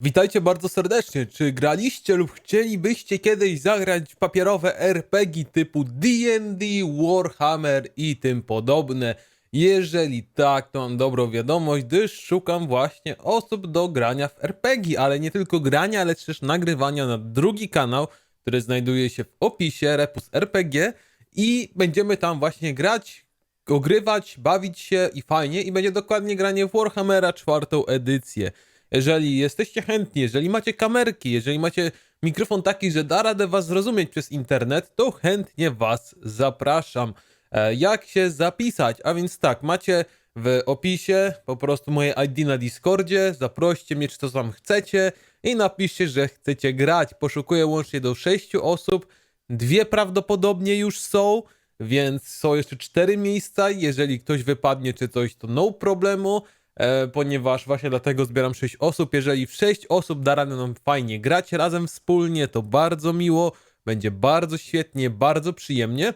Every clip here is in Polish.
Witajcie bardzo serdecznie. Czy graliście lub chcielibyście kiedyś zagrać papierowe RPG typu D&D, Warhammer i tym podobne? Jeżeli tak, to mam dobrą wiadomość, gdyż szukam właśnie osób do grania w RPG, ale nie tylko grania, ale też nagrywania na drugi kanał, który znajduje się w opisie Repus RPG i będziemy tam właśnie grać, ogrywać, bawić się i fajnie i będzie dokładnie granie w Warhammera czwartą edycję. Jeżeli jesteście chętni, jeżeli macie kamerki, jeżeli macie mikrofon taki, że da radę was zrozumieć przez internet, to chętnie was zapraszam. E, Jak się zapisać? A więc tak, macie w opisie po prostu moje ID na Discordzie, zaproście mnie, czy to tam chcecie i napiszcie, że chcecie grać. Poszukuję łącznie do 6 osób, dwie prawdopodobnie już są, więc są jeszcze cztery miejsca. Jeżeli ktoś wypadnie czy coś, to no problemu, e, ponieważ właśnie dlatego zbieram 6 osób. Jeżeli w 6 osób da radę nam fajnie grać razem wspólnie, to bardzo miło, będzie bardzo świetnie, bardzo przyjemnie.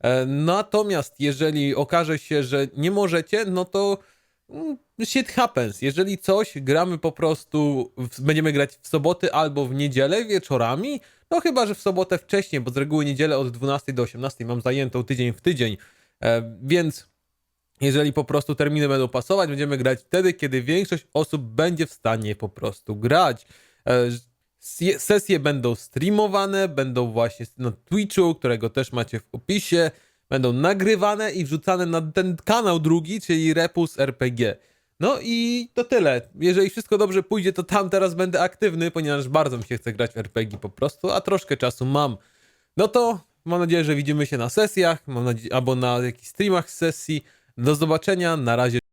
E, Natomiast jeżeli okaże się, że nie możecie, no to mm, shit happens. Jeżeli coś, gramy po prostu, w, będziemy grać w soboty albo w niedzielę wieczorami, no chyba, że w sobotę wcześniej, bo z reguły niedzielę od 12 do 18 mam zajętą tydzień w tydzień, e, więc jeżeli po prostu terminy będą pasować, będziemy grać wtedy, kiedy większość osób będzie w stanie po prostu grać. E, Sesje będą streamowane, będą właśnie na Twitchu, którego też macie w opisie, będą nagrywane i wrzucane na ten kanał drugi, czyli Repus RPG. No i to tyle. Jeżeli wszystko dobrze pójdzie, to tam teraz będę aktywny, ponieważ bardzo mi się chce grać w RPG po prostu, a troszkę czasu mam. No to mam nadzieję, że widzimy się na sesjach, mam nadzieję, albo na jakichś streamach z sesji. Do zobaczenia, na razie.